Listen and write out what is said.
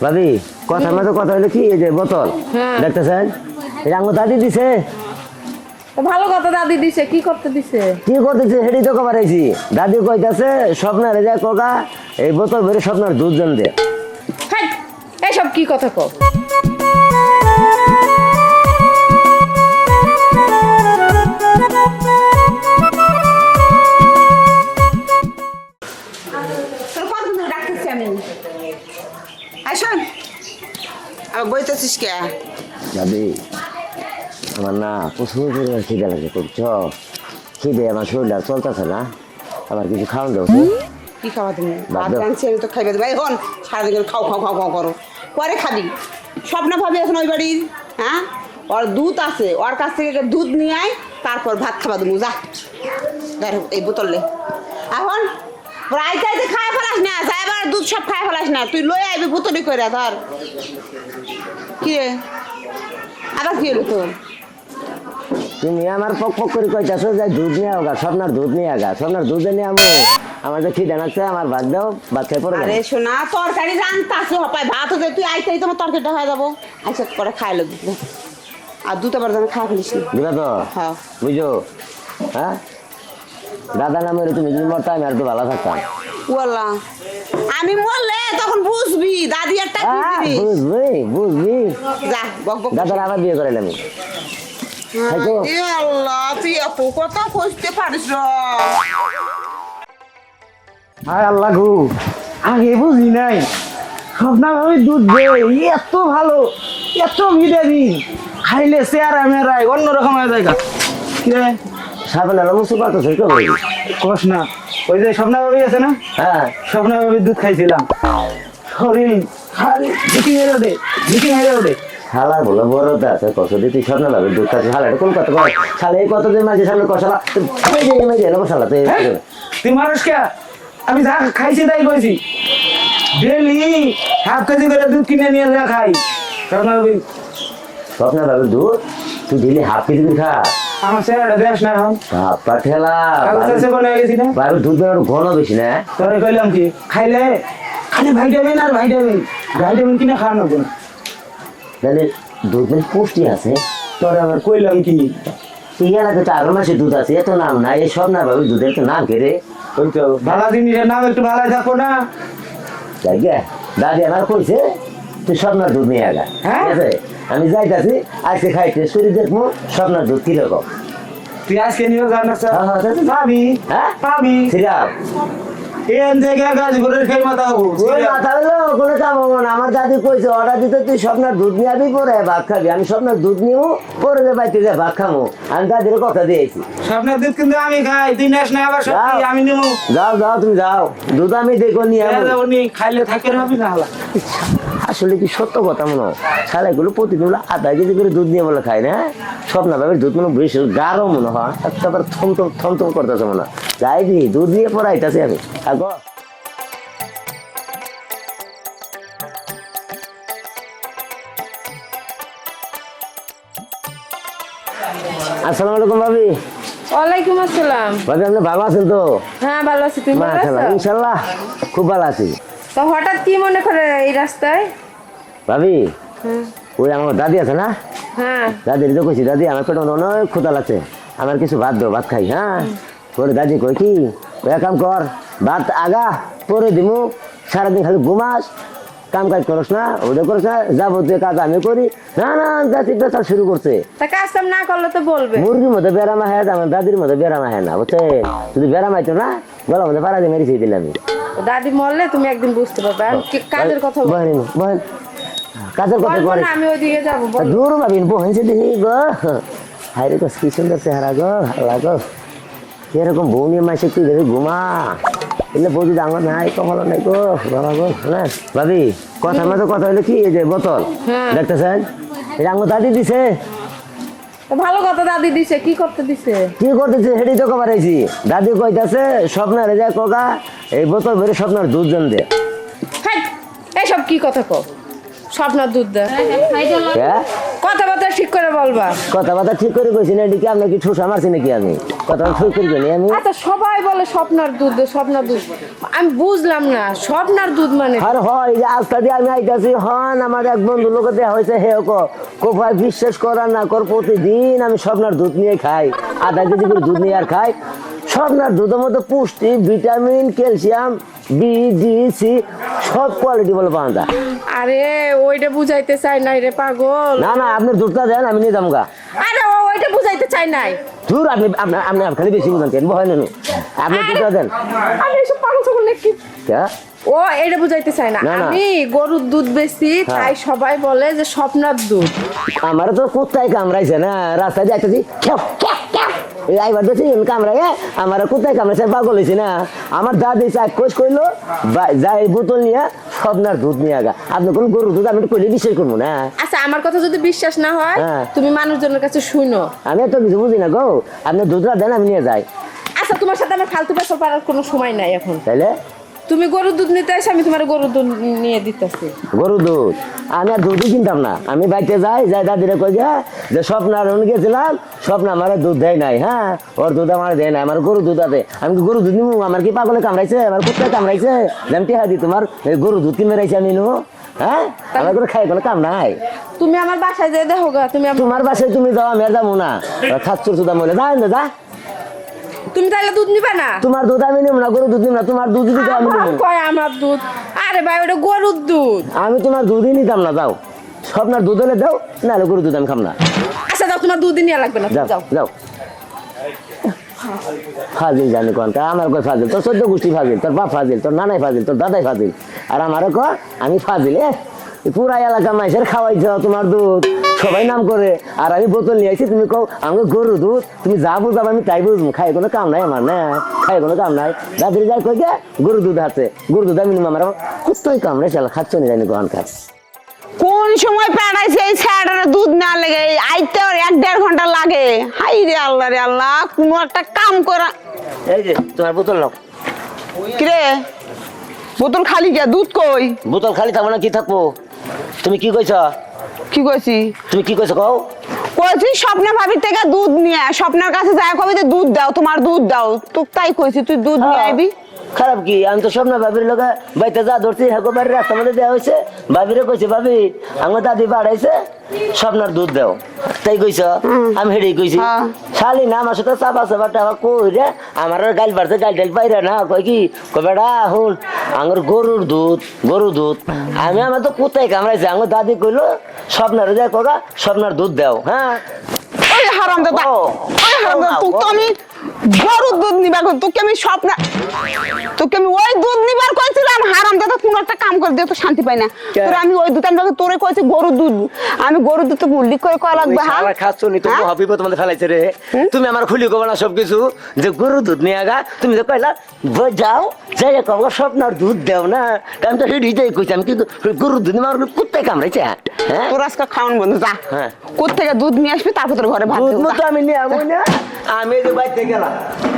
ভাবি কথার মতো কথা হলো কি এই যে বোতল। হ্যাঁ। দেখতেছেন? এটা দাদি দিছে। ভালো কথা দাদি দিছে। কি করতে দিছে? কি করতেছে? সেটাই তো কবার আইছি দাদি কইতাছে স্বপ্নারে যায় কোকা এই বোতল ভরে স্বপ্নার দুধ জান দে। এইসব কি কথা কও? শোন আবার বইতেছিস কে? দাদি আমার না প্রচুর পরিমাণ খিদে লাগে করছ খিদে আমার শরীরটা চলতেছে না। আমার কিছু খাওয়ান দেবো কি খাওয়া তুমি? ভাত। রাঁধছি আমি তো খাইবে ভাই হন সারাদিন খাও খাও খাও খাও করো। পরে খাবি। স্বপ্ন ভাবি এখন ওই বাড়ির হ্যাঁ? ওর দুধ আছে ওর কাছ থেকে দুধ নিয়ে আয় তারপর ভাত খাবা তুমি যা। এই বোতলে এখন প্রায় চাইতে খাই ফেলাস না যাইবার দুধ সব খাই ফেলাস না তুই লই আইবি বোতলি করে ধর। কি রে? আবার কি হলো তোর? তুমি আমার পক পক করে কইতাছো যে দুধ নিয়ে আগা স্বপ্নের দুধ নিয়ে আগা স্বপ্নের দুধ নিয়ে আমু আমার যে খিদে নাচ্ছে আমার ভাত দাও ভাত খেয়ে পড়ে আরে শোনা তরকারি রান্তাছে হপায় ভাত হতে তুই আইতেই তোমার তরকারিটা হয়ে যাব। আইসা করে খাই লোক আর দুটো বার যেন খাওয়া ফেলিস না। দিবা তো? হ্যাঁ। বুঝো হ্যাঁ? দাদা নামের তুমি যদি মরতাম আমি আর তো ভালো থাকতাম। ওয়াল্লা আমি মরলে তখন বুঝবি দাদি একটা কি জিনিস বুঝবি বুঝবি। যা বক বক দাদার আবার বিয়ে করে আমি আল্লাহ তুই এত কথা খুঁজতে পারিস র। হায় আল্লাহ গো আগে বুঝি নাই। স্বপ্না ভাবে দুধ দেয় এত ভালো এত ভিটামিন। খাইলে চেয়ারা মেরাই অন্যরকম হয়ে যায় গা। কি রে সাবেন আলো মুসু পাতো সেই কবে কস না ওই যে স্বপ্না ভাবি আছে না? হ্যাঁ। স্বপ্না ভাবি দুধ খাইছিলাম। শরীর খালি ঝিকি মেরে ওঠে ঝিকি মেরে ওঠে। শালা বলে বড় তা আছে কত দিয়ে তুই স্বপ্ন লাগবে দুধ খাচ্ছি শালা এটা কোন কথা কয়? শালা এই কত দিন মাঝে সামনে কষালা তুই মেয়ে যে শালা তুই? তুই মানুষ কে? আমি যা খাইছি তাই কইছি। ডেলি হাফ কেজি করে দুধ কিনে নিয়ে যা খাই। স্বপ্না ভাবি স্বপ্ন লাগবে দুধ তুই দিলি হাফ কেজি করে খা। আমার চেহারাটা দেখ না এখন। ঠেলা গেছি না। দুধ বেরোর ঘন বেশি না তোরে কইলাম কি খাইলে খালি ভাইটামিন আর ভাইটামিন। ভাইটামিন কিনে খাওয়ানো কোন তাহলে দুধ পুষ্টি আছে। তোরে আবার কইলাম কি তুই এলাকাতে তো মাসে দুধ আছে এত নাম না এই সব না দুধের তো নাম কেড়ে ওই তো ভালো জিনিসের নাম একটু ভালো থাকো না। দাদি আমার কইছে তুই স্বপ্নার দুধ নিয়ে আগা হ্যাঁ? ঠিক যাই আমি যাইতাছি আজকে খাই টেস্ট করে দেখব স্বপ্নার দুধ কীরকম তুই আজকে নিয়ে জানাস হ্যাঁ, হ্যাঁ, যাচ্ছি। পাবি। হ্যাঁ? পাবি। সিরাপ এন থেকে গাছগুলোর খেয়ে মাথা ওই মাথা হলো কোনো কাম না। আমার দাদি কইছে অর্ডার দিতে তুই স্বপ্নার দুধ নিয়ে আবি পরে ভাত খাবি। আমি স্বপ্নার দুধ নিয়েও পরে যে বাইতে যে ভাত খামো। আমি দাদির কথা দিয়েছি। স্বপ্নের দুধ কিন্তু আমি খাই তুই নেস না আবার সত্যি আমি নিবো যাও যাও তুমি যাও। দুধ আমি দেখো নিয়ে আমো। নি খাইলে থাকে রবি না হলা আসলে কি সত্য কথা মনে হয়? এগুলো প্রতিদিন আধা কেজি করে দুধ নিয়ে বলে খায় না স্বপ্ন ভাবে দুধ মনে বেশি গাঢ় মনে হয়। থমথম থমথম করতেছে মনে হয়। যাই দি দুধ নিয়ে পড়াইতেছি আমি। আগো আসসালামু আলাইকুম ভাবি। ওয়ালাইকুম আসসালাম। ভাবি আপনি ভালো আছেন তো? হ্যাঁ ভালো আছি। তুমি ভালো আছো? ইনশাল্লাহ খুব ভালো আছি। তো হঠাৎ কি মনে করে এই রাস্তায়? ভাবি হ্যাঁ। ওই আমার দাদি আছে না? হ্যাঁ। দাদির তো কইছি দাদি আমার পেটে অনেক ক্ষুদা লাগছে। আমার কিছু ভাত দাও ভাত খাই হ্যাঁ? দাদি কই কি? এক কাম কর ভাত আগা পরে দিমু সারাদিন খালি ঘুমাস কাম কাজ করস না ওদের করস না যাবতীয় কাজ আমি করি না না দাদি বেচার শুরু করছে। তা কাজ কাম না করলে তো বলবে। মুরগির মধ্যে বেড়ামা হয় আমার দাদির মধ্যে বেড়ামা হয় না বুঝছে? যদি বেড়াম আইতো না গলার মধ্যে পাড়া দিয়ে মেরে খেয়ে দিলাম দাদি মরলে তুমি একদিন বুঝতে পারবে। কাজের কথা বল- বহেন বহেন। কাজের কথা বলব করে না, আমি ওইদিকে যাব। দূর ভাবিন বহেনছে দেখি গো। হাই রে কি সুন্দর চেহারা গো। ভালো গো। এরকম বউ নিয়ে মাসে তুই দেখি ঘুমা। এলে বৌদি ডাঙর নাই কমলো নাই গো। বাবা গো না ভাবি কথার মতো কথা হলো কি? এই যে বোতল হ্যাঁ। দেখতেছেন? এটা আমার দাদি দিছে। তো ভালো কথা দাদি দিছে কি করতে দিছে? কি করতেছে? হেঁটে তো কবার আইছি দাদি কইতাছে স্বপ্নের যায় কোকা এই বোতল ভরে স্বপ্নের দুধ জন দে। হ্যাঁ এসব কি কথা কও? স্বপ্ন দুধ দে। হ্যাঁ? কথাবার্তা ঠিক করে বলবা। কথা কথা ঠিক করে কইছি না কি আপনার কি ঠুসা মারছি নাকি আমি? কথা আমি। আচ্ছা সবাই বলে স্বপ্নার দুধ স্বপ্নার দুধ। আমি বুঝলাম না স্বপ্নার দুধ মানে আর হয় যে দিয়ে আমি আইতাছি হন আমার এক বন্ধু লোক দেয়া হয়েছে হে কো কো ভাই বিশ্বাস করার না কর প্রতিদিন আমি স্বপ্নার দুধ নিয়ে খাই। আধা কেজি করে দুধ নিয়ে আর খাই। স্বপ্নার দুধের মধ্যে পুষ্টি vitamin calcium B D C সব কোয়ালিটি বলে পাওয়া যায় আরে ওইটা বুঝাইতে চাই নাই রে পাগল। না না আপনি দুধটা দেন আমি নিয়ে যাব গা আরে ওইটা বুঝাইতে চাই নাই। দূর আপনি আপনি আপনি খালি বেশি বুঝান কেন? ভয় নেন আপনি দুধটা দেন। আরে এসব পাগল নাকি? কে? ও এটা বুঝাইতে চাই না। হ্যাঁ। আমি গরুর দুধ বেশি তাই সবাই বলে যে স্বপ্নার দুধ। আমার তো কুত্তায় কামড়াইছে না রাস্তায় যাইতেছি। এই আইবার আমার পাগল হয়েছে না? আমার দাদি চাক যাই বোতল নিয়ে সবনার দুধ নিয়ে আগা আপনি কোন গরুর দুধ আমি তো কইলে বিশ্বাস করব না? আচ্ছা আমার কথা যদি বিশ্বাস না হয় হ্যাঁ। তুমি মানুষজনের কাছে শুনো। আমি এত কিছু বুঝি না গো। আপনি দুধটা দেন আমি নিয়ে যাই। আচ্ছা তোমার সাথে আমার ফালতু পেশা পারার কোনো সময় নাই এখন। তাইলে? তুমি গরুর দুধ নিতে এসে আমি তোমার গরুর দুধ নিয়ে দিতেছি। গরুর দুধ? আমি আর দুধই কিনতাম না। আমি বাড়িতে যাই যাই দাদিরে কই যে যে স্বপ্নার গেছিলাম স্বপ্ন আমার দুধ দেয় নাই হ্যাঁ ওর দুধ আমার দেয় নাই আমার গরু দুধ আছে। আমি কি গরু দুধ নিবো আমার কি পাগলে কামড়াইছে? আমার কুত্তায় কামড়াইছে? যেমন টিহা দি তোমার গরু দুধ কিনে রাইছে আমি নেব হ্যাঁ? আমার করে খাই কোনো কাম নাই। তুমি আমার বাসায় যেয়ে দেখো তুমি তোমার বাসায় তুমি যাও আমি আর যাব না। খাচ্ছর সুদা মনে যা না যা। তুমি তাহলে দুধ নিবে না? তোমার দুধ আমি নেব না গরু দুধ নিবো না তোমার দুধ দিতে আমি নেব। কয় আমার দুধ? আরে ভাই ওটা গরুর দুধ। আমি তোমার দুধই নিতাম না যাও। স্বপ্নার দুধ হলে দাও নাহলে গরু দুধ আমি খাম না। আচ্ছা যাও তোমার দুধ নিয়ে লাগবে না তুমি যাও। যাও। ফাজিল জানি কোন তা আমার কয় ফাজিল তোর চোদ্দ গোষ্ঠী ফাজিল তোর বাপ ফাজিল তোর নানাই ফাজিল তোর দাদাই ফাজিল আর আমারও কয় আমি ফাজিল এ। পুরা এলাকা মাইসের খাওয়াইছ তোমার দুধ। সবাই নাম করে। আর আমি বোতল নিয়ে আসি তুমি কও আমাকে গরু দুধ তুমি যা বুঝাবো আমি তাই বুঝব। খাই কোনো কাম নাই আমার না? খাই কোনো কাম নাই। দাদির যাই কই গে গরু দুধ আছে। গরু দুধ আমি আমার কুত্তই কাম রে চালা খাচ্ছ নি জানি কখন খাস কোন সময় পেড়াইছে এই স্যারের দুধ না লেগে? আইতে ওর এক দেড় ঘণ্টা লাগে। হাই রে আল্লাহ রে আল্লাহ কোনো একটা কাম করা এই যে তোমার বোতল নাও। কিরে? বোতল খালি কে দুধ কই? বোতল খালি থাকব না কি থাকব? তুমি কি কইছ? কি কইছি? তুমি কি কইছ কও? কইছি স্বপ্না ভাবির থেকে দুধ নিয়ে আয়। স্বপ্নার কাছে যায় কবে যে দুধ দাও তোমার দুধ দাও। তো তাই কইছি তুই দুধ নিয়ে হ্যাঁ। আইবি। খারাপ কি? আমি তো স্বপ্ন ভাবির লোকে বাইতে যা ধরছি হাকো বাড়ির রাস্তা মধ্যে দেওয়া হয়েছে ভাবিরে কইছে ভাবি আমার দাদি বাড়াইছে স্বপ্নার দুধ দাও। তাই কইছ? আমি হেডেই কইছি। হ্যাঁ। শালি না আমার সাথে চাপ আছে বাটা কই রে আমার গাইল বাড়ছে গাইল টাইল পাইরা না। কই কি? কই বেড়া হুন। আমার গরুর দুধ গরু দুধ আমি আমার তো কোথায় কামড়াইছি আমার দাদি কইলো স্বপ্নার যায় কগা স্বপ্নার দুধ দাও হ্যাঁ ওই হারাম দাদা ও। ওই হারাম দাদা তুই গরুর দুধ নিবার তোকে আমি স্বপ্ন তোকে আমি ওই দুধ নিবার কইছিলাম। হারাম দাদা কোনো একটা কাম করে দিয়ে তো শান্তি পাই না। তোর আমি ওই দুধ আনবার তোরে কইছি গরুর দুধ। আমি গরুর দুধ তো উল্লেখ করে কয়া লাগবে হ্যাঁ খাচ্ছ নি তুমি? হবিব ফেলাইছে রে। তুমি আমার খুলি কবা না সব যে গরু দুধ নিয়ে আগা তুমি তো কইলা "ব- যাও যাই কব স্বপ্নার দুধ দেও না। আমি তো হৃদয় কইছি আমি কি গরু দুধ আমার কুত্তায় কামড়াইছে হ্যাঁ? তোর আজকে খাওয়ান বন্ধ যা। হ্যাঁ। দুধ নিয়ে আসবি তারপর তোর ঘরে ভাত দুধ দেবো, আমি নিয়ে না। আমি এই বাইতে গেলাম Guevara.